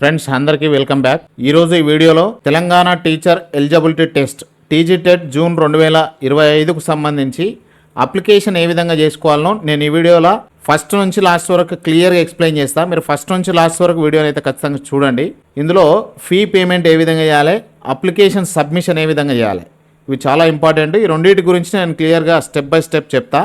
Friends అందరికీ welcome back ఈరోజు ఈ వీడియోలో Telangana teacher eligibility test TG TET June రెండు వేల ఇరవై ఐదుకు సంబంధించి అప్లికేషన్ ఏ విధంగా చేసుకోవాలనో నేను ఈ వీడియోలో ఫస్ట్ నుంచి లాస్ట్ వరకు క్లియర్గా ఎక్స్ప్లెయిన్ చేస్తా. మీరు ఫస్ట్ నుంచి లాస్ట్ వరకు వీడియోని అయితే ఖచ్చితంగా చూడండి. ఇందులో ఫీ పేమెంట్ ఏ విధంగా చేయాలి అప్లికేషన్ సబ్మిషన్ ఏ విధంగా చేయాలి. ఇవి చాలా ఇంపార్టెంట్ ఈ రెండింటి గురించి నేను క్లియర్గా స్టెప్ బై స్టెప్ చెప్తా.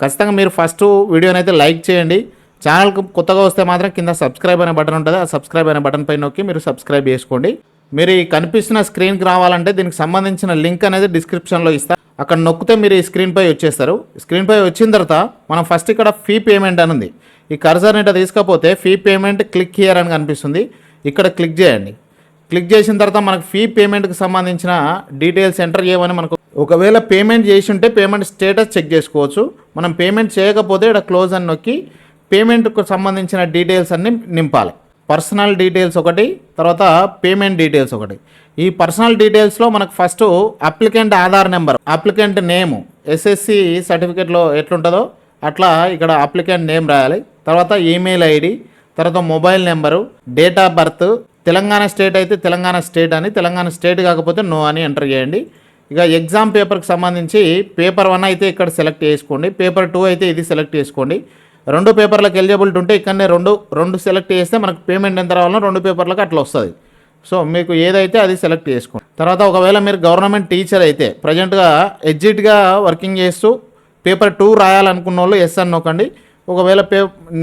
ఖచ్చితంగా మీరు ఫస్ట్ వీడియోని అయితే లైక్ చేయండి. ఛానల్కి కొత్తగా వస్తే మాత్రం కింద సబ్స్క్రైబ్ అనే బటన్ ఉంటుంది. ఆ సబ్స్క్రైబ్ అనే బటన్ పైన నొక్కి మీరు సబ్స్క్రైబ్ చేసుకోండి. మీరు ఈ కనిపిస్తున్న స్క్రీన్కి రావాలంటే దీనికి సంబంధించిన లింక్ అనేది డిస్క్రిప్షన్లో ఇస్తా. అక్కడ నొక్కితే మీరు ఈ స్క్రీన్పై వచ్చేస్తారు. స్క్రీన్పై వచ్చిన తర్వాత మనం ఫస్ట్ ఇక్కడ ఫీ పేమెంట్ అని ఉంది. ఈ కర్సర్ని ఇట్లా తీసుకపోతే ఫీ పేమెంట్ క్లిక్ హియర్ అని కనిపిస్తుంది. ఇక్కడ క్లిక్ చేయండి. క్లిక్ చేసిన తర్వాత మనకు ఫీ పేమెంట్కి సంబంధించిన డీటెయిల్స్ ఎంటర్ చేయమని మనకు ఒకవేళ పేమెంట్ చేసి ఉంటే పేమెంట్ స్టేటస్ చెక్ చేసుకోవచ్చు. మనం పేమెంట్ చేయకపోతే ఇక్కడ క్లోజ్ అని నొక్కి పేమెంట్కు సంబంధించిన డీటెయిల్స్ అన్ని నింపాలి. పర్సనల్ డీటెయిల్స్ ఒకటి తర్వాత పేమెంట్ డీటెయిల్స్ ఒకటి. ఈ పర్సనల్ డీటెయిల్స్లో మనకు first applicant Aadhaar number applicant name SSC సర్టిఫికేట్లో ఎట్లుంటుందో అట్లా ఇక్కడ అప్లికెంట్ నేమ్ రాయాలి. తర్వాత ఈమెయిల్ ఐడి తర్వాత mobile number date of birth Telangana state అయితే తెలంగాణ స్టేట్ అని తెలంగాణ స్టేట్ కాకపోతే నో అని ఎంటర్ చేయండి. ఇక ఎగ్జామ్ పేపర్కి సంబంధించి పేపర్ వన్ అయితే ఇక్కడ సెలెక్ట్ చేసుకోండి పేపర్ టూ అయితే ఇది సెలెక్ట్ చేసుకోండి. రెండు పేపర్లకు ఎలిజిబిలిటీ ఉంటే ఇక్కడనే రెండు రెండు సెలెక్ట్ చేస్తే మనకు పేమెంట్ ఎంత రావాలో రెండు పేపర్లకు అట్లా వస్తుంది. సో మీకు ఏదైతే అది సెలెక్ట్ చేసుకోండి. తర్వాత ఒకవేళ మీరు గవర్నమెంట్ టీచర్ అయితే ప్రజెంట్గా ఎగ్జిట్గా వర్కింగ్ చేస్తూ పేపర్ టూ రాయాలనుకున్న వాళ్ళు ఎస్ అని నొక్కండి. ఒకవేళ పే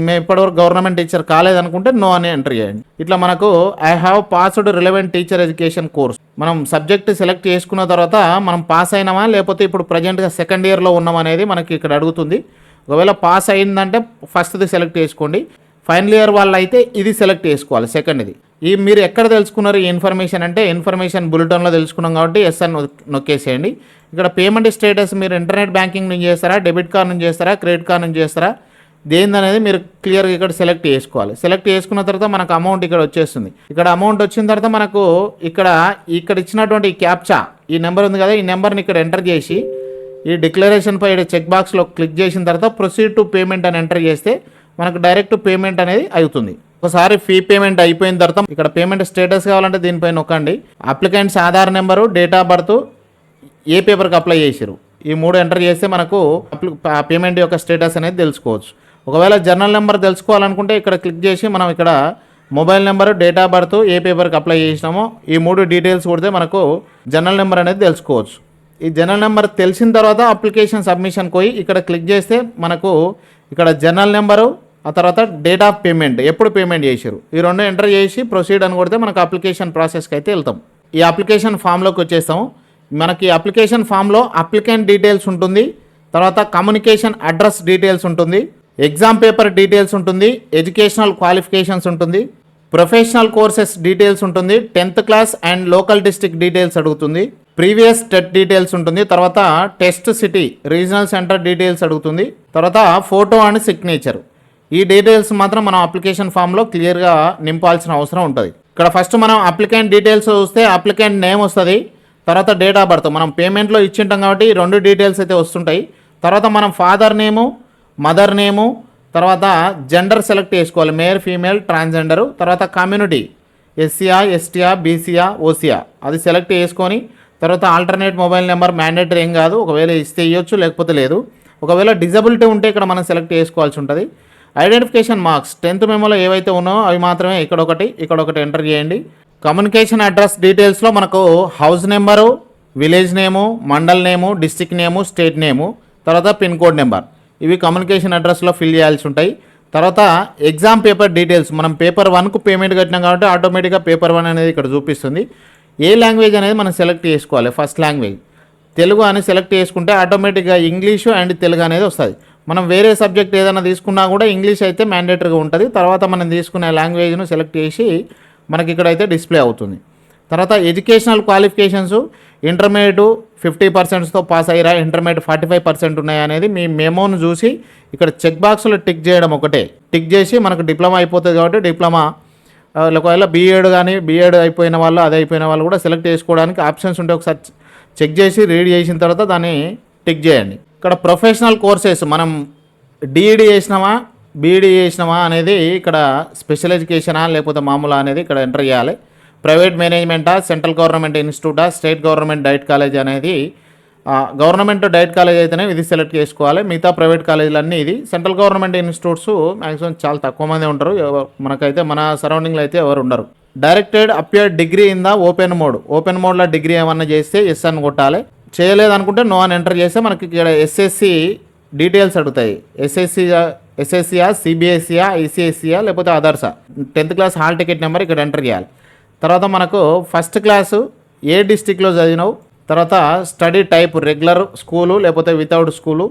మేము ఇప్పటివరకు గవర్నమెంట్ టీచర్ కాలేదనుకుంటే నో అని ఎంటర్ చేయండి. ఇట్లా మనకు I have passed relevant teacher education course మనం సబ్జెక్ట్ సెలెక్ట్ చేసుకున్న తర్వాత మనం పాస్ అయినామా లేకపోతే ఇప్పుడు ప్రజెంట్గా సెకండ్ ఇయర్లో ఉన్నాం అనేది మనకి ఇక్కడ అడుగుతుంది. ఒకవేళ పాస్ అయిందంటే ఫస్ట్ది సెలెక్ట్ చేసుకోండి. ఫైనల్ ఇయర్ వాళ్ళు అయితే ఇది సెలెక్ట్ చేసుకోవాలి సెకండ్ది ఈ మీరు ఎక్కడ తెలుసుకున్నారు ఈ ఇన్ఫర్మేషన్ అంటే ఇన్ఫర్మేషన్ బులెటిన్లో తెలుసుకున్నాం కాబట్టి ఎస్ అని నొక్కేసేయండి. ఇక్కడ పేమెంట్ స్టేటస్ మీరు ఇంటర్నెట్ బ్యాంకింగ్ నుంచి చేస్తారా డెబిట్ కార్డ్ నుంచి చేస్తారా క్రెడిట్ కార్డ్ నుంచి చేస్తారా దేనిదనేది మీరు క్లియర్గా ఇక్కడ సెలెక్ట్ చేసుకోవాలి. సెలెక్ట్ చేసుకున్న తర్వాత మనకు అమౌంట్ ఇక్కడ వచ్చేస్తుంది. ఇక్కడ అమౌంట్ వచ్చిన తర్వాత మనకు ఇక్కడ ఇక్కడ ఇచ్చినటువంటి క్యాప్చా ఈ నెంబర్ ఉంది కదా ఈ నెంబర్ని ఇక్కడ ఎంటర్ చేసి ఈ డిక్లరేషన్ పై చెక్ బాక్స్లో క్లిక్ చేసిన తర్వాత ప్రొసీడ్ టు పేమెంట్ అని ఎంటర్ చేస్తే మనకు డైరెక్ట్ పేమెంట్ అనేది అవుతుంది. ఒకసారి ఫీ పేమెంట్ అయిపోయిన తర్వాత ఇక్కడ పేమెంట్ స్టేటస్ కావాలంటే దీనిపై నొక్కండి. Applicants Aadhaar number date of birth ఏ పేపర్కి అప్లై చేసారు ఈ మూడు ఎంటర్ చేస్తే మనకు అప్లి- పేమెంట్ యొక్క స్టేటస్ అనేది తెలుసుకోవచ్చు. ఒకవేళ జర్నల్ నెంబర్ తెలుసుకోవాలనుకుంటే ఇక్కడ క్లిక్ చేసి మనం ఇక్కడ mobile number date of birth ఏ పేపర్కి అప్లై చేసినామో ఈ మూడు డీటెయిల్స్ కొడితే మనకు జర్నల్ నెంబర్ అనేది తెలుసుకోవచ్చు. ఈ జనరల్ నెంబర్ తెలిసిన తర్వాత అప్లికేషన్ సబ్మిషన్ పోయి ఇక్కడ క్లిక్ చేస్తే మనకు ఇక్కడ జనరల్ నెంబరు ఆ తర్వాత డేట్ ఆఫ్ పేమెంట్ ఎప్పుడు పేమెంట్ చేశారు ఈ రెండు ఎంటర్ చేసి ప్రొసీడ్ అని కొడితే మనకు అప్లికేషన్ ప్రాసెస్కి అయితే వెళ్తాం. ఈ అప్లికేషన్ ఫామ్లోకి వచ్చేస్తాము మనకి అప్లికేషన్ ఫామ్లో అప్లికెంట్ డీటెయిల్స్ ఉంటుంది. తర్వాత కమ్యూనికేషన్ అడ్రస్ డీటెయిల్స్ ఉంటుంది. ఎగ్జామ్ పేపర్ డీటెయిల్స్ ఉంటుంది. ఎడ్యుకేషనల్ క్వాలిఫికేషన్స్ ఉంటుంది. ప్రొఫెషనల్ కోర్సెస్ డీటెయిల్స్ ఉంటుంది. Tenth class and local district details అడుగుతుంది. ప్రీవియస్ టెట్ డీటెయిల్స్ ఉంటుంది. తర్వాత test city regional centre details అడుగుతుంది. తర్వాత ఫోటో అండ్ సిగ్నేచర్. ఈ డీటెయిల్స్ మాత్రం మనం అప్లికేషన్ ఫామ్లో క్లియర్గా నింపాల్సిన అవసరం ఉంటుంది. ఇక్కడ ఫస్ట్ మనం అప్లికెంట్ డీటెయిల్స్ చూస్తే అప్లికెంట్ నేమ్ వస్తుంది. తర్వాత డేట్ ఆఫ్ బర్త్. మనం పేమెంట్లో ఇచ్చింటాం కాబట్టి రెండు డీటెయిల్స్ అయితే వస్తుంటాయి. తర్వాత మనం ఫాదర్ నేము మదర్ నేము తర్వాత జెండర్ సెలెక్ట్ చేసుకోవాలి. మేల్ ఫీమేల్ ట్రాన్స్జెండరు తర్వాత కమ్యూనిటీ ఎస్సీఆ ఎస్టీఆ బీసీఆ ఓసీఆ అది సెలెక్ట్ చేసుకొని తర్వాత ఆల్టర్నేట్ మొబైల్ నెంబర్ మ్యాండేటరీ ఏం కాదు. ఒకవేళ ఇస్తే ఇవ్వచ్చు లేకపోతే లేదు. ఒకవేళ డిజబిలిటీ ఉంటే ఇక్కడ మనం సెలెక్ట్ చేసుకోవాల్సి ఉంటుంది. ఐడెంటిఫికేషన్ మార్క్స్ టెన్త్ మెమోలో ఏవైతే ఉన్నాయో అవి మాత్రమే ఇక్కడ ఒకటి ఇక్కడ ఒకటి ఎంటర్ చేయండి. కమ్యూనికేషన్ అడ్రస్ డీటెయిల్స్లో మనకు house number village name mandal name district name state name తర్వాత పిన్ కోడ్ నెంబర్ ఇవి కమ్యూనికేషన్ అడ్రస్లో ఫిల్ చేయాల్సి ఉంటాయి. తర్వాత ఎగ్జామ్ పేపర్ డీటెయిల్స్ మనం పేపర్ వన్కు పేమెంట్ కట్టినాం కాబట్టి ఆటోమేటిక్గా పేపర్ వన్ అనేది ఇక్కడ చూపిస్తుంది. ఏ లాంగ్వేజ్ అనేది మనం సెలెక్ట్ చేసుకోవాలి? ఫస్ట్ లాంగ్వేజ్ తెలుగు అని సెలెక్ట్ చేసుకుంటే ఆటోమేటిక్గా ఇంగ్లీషు అండ్ తెలుగు అనేది వస్తుంది. మనం వేరే సబ్జెక్ట్ ఏదైనా తీసుకున్నా కూడా ఇంగ్లీష్ అయితే మ్యాండేటరీగా ఉంటుంది. తర్వాత మనం తీసుకునే లాంగ్వేజ్ను సెలెక్ట్ చేసి మనకి ఇక్కడైతే డిస్ప్లే అవుతుంది. తర్వాత ఎడ్యుకేషనల్ క్వాలిఫికేషన్స్ ఇంటర్మీడియట్ ఫిఫ్టీ పర్సెంట్స్తో పాస్ అయ్యారా ఇంటర్మీడియట్ ఫార్టీ ఫైవ్ పర్సెంట్ ఉన్నాయా అనేది మీ మెమోను చూసి ఇక్కడ చెక్ బాక్స్లో టిక్ చేయడం ఒకటే. టిక్ చేసి మనకు డిప్లొమా అయిపోతుంది కాబట్టి డిప్లొమా ఒకవేళ బీఎడ్ కానీ బీఎడ్ అయిపోయిన వాళ్ళు అది అయిపోయిన వాళ్ళు కూడా సెలెక్ట్ చేసుకోవడానికి ఆప్షన్స్ ఉంటే ఒకసారి చెక్ చేసి రీడ్ చేసిన తర్వాత దాన్ని టిక్ చేయండి. ఇక్కడ ప్రొఫెషనల్ కోర్సెస్ మనం డిఈడి చేసినామా బీఈడీ చేసినామా అనేది ఇక్కడ స్పెషల్ ఎడ్యుకేషనా లేకపోతే మామూలా అనేది ఇక్కడ ఎంటర్ చేయాలి. ప్రైవేట్ మేనేజ్మెంటా సెంట్రల్ గవర్నమెంట్ ఇన్స్టిట్యూటా స్టేట్ గవర్నమెంట్ డైట్ కాలేజ్ అనేది గవర్నమెంట్ డైట్ కాలేజ్ అయితేనే ఇది సెలెక్ట్ చేసుకోవాలి. మిగతా ప్రైవేట్ కాలేజీలన్నీ ఇది. సెంట్రల్ గవర్నమెంట్ ఇన్స్టిట్యూట్స్ మ్యాక్సిమం చాలా తక్కువ మంది ఉంటారు. మనకైతే మన సరౌండింగ్లో అయితే ఎవరు ఉండరు. Directed appear degree in the open mode. Open మోడ్లో డిగ్రీ ఏమన్నా చేస్తే ఎస్ అని కొట్టాలి. చేయలేదనుకుంటే నో అని ఎంటర్ చేస్తే మనకి ఇక్కడ ఎస్ఎస్సి డీటెయిల్స్ అడుగుతాయి. ఎస్ఎస్సి ఎస్ఎస్సియా సిబిఎస్సియా ఐసిఎస్సియా లేకపోతే అదర్సా tenth class hall ticket number ఇక్కడ ఎంటర్ చేయాలి. తర్వాత మనకు ఫస్ట్ క్లాసు ఏ డిస్టిక్లో చదివినావు? తర్వాత స్టడీ టైప్ రెగ్యులర్ స్కూలు లేకపోతే వితౌట్ స్కూలు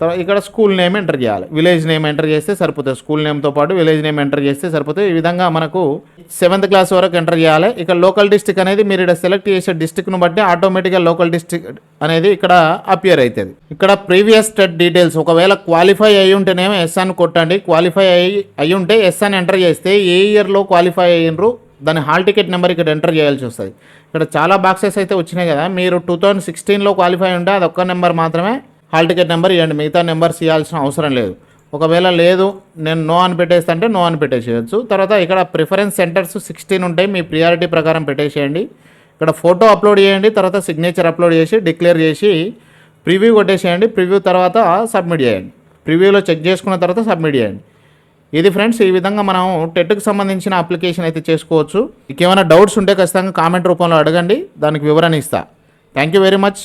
తర్వాత ఇక్కడ స్కూల్ నేమ్ ఎంటర్ చేయాలి. విలేజ్ నేమ్ ఎంటర్ చేస్తే సరిపోతుంది. స్కూల్ నేమ్తో పాటు విలేజ్ నేమ్ ఎంటర్ చేస్తే సరిపోతుంది. ఈ విధంగా మనకు సెవెంత్ క్లాస్ వరకు ఎంటర్ చేయాలి. ఇక్కడ లోకల్ డిస్టిక్ అనేది మీరు ఇక్కడ సెలెక్ట్ చేసే డిస్టిక్ను బట్టి ఆటోమేటిక్గా లోకల్ డిస్టిక్ అనేది ఇక్కడ అపియర్ అవుతుంది ఇక్కడ ప్రీవియస్ స్టెట్ డీటెయిల్స్ ఒకవేళ క్వాలిఫై అయి ఉంటేనేమో ఎస్ అని కొట్టండి. క్వాలిఫై అయ్యి అయి ఉంటే ఎస్ అని ఎంటర్ చేస్తే ఏ ఇయర్లో క్వాలిఫై అయ్యిండ్రు? దాని హాల్ టికెట్ నెంబర్ ఇక్కడ ఎంటర్ చేయాల్సి వస్తుంది. ఇక్కడ చాలా బాక్సెస్ అయితే వచ్చినాయి కదా. మీరు టూ థౌజండ్ సిక్స్టీన్లో క్వాలిఫై ఉంటే అది ఒక్క నెంబర్ మాత్రమే హాల్ టికెట్ నెంబర్ ఇవ్వండి మిగతా నెంబర్స్ ఇవ్వాల్సిన అవసరం లేదు. ఒకవేళ లేదు నేను నో అని పెట్టేస్తా అంటే నో అని పెట్టేసేయచ్చు. తర్వాత ఇక్కడ ప్రిఫరెన్స్ సెంటర్స్ సిక్స్టీన్ ఉంటాయి. మీ ప్రియారిటీ ప్రకారం పెట్టేసేయండి. ఇక్కడ ఫోటో అప్లోడ్ చేయండి. తర్వాత సిగ్నేచర్ అప్లోడ్ చేసి డిక్లేర్ చేసి ప్రివ్యూ కొట్టేసేయండి. ప్రివ్యూ తర్వాత సబ్మిట్ చేయండి. ప్రివ్యూలో చెక్ చేసుకున్న తర్వాత సబ్మిట్ చేయండి. ఇది ఫ్రెండ్స్ ఈ విధంగా మనం టెట్కు సంబంధించిన అప్లికేషన్ అయితే చేసుకోవచ్చు. ఇంకేమైనా డౌట్స్ ఉంటే ఖచ్చితంగా కామెంట్ రూపంలో అడగండి. దానికి వివరణ ఇస్తా. Thank you very much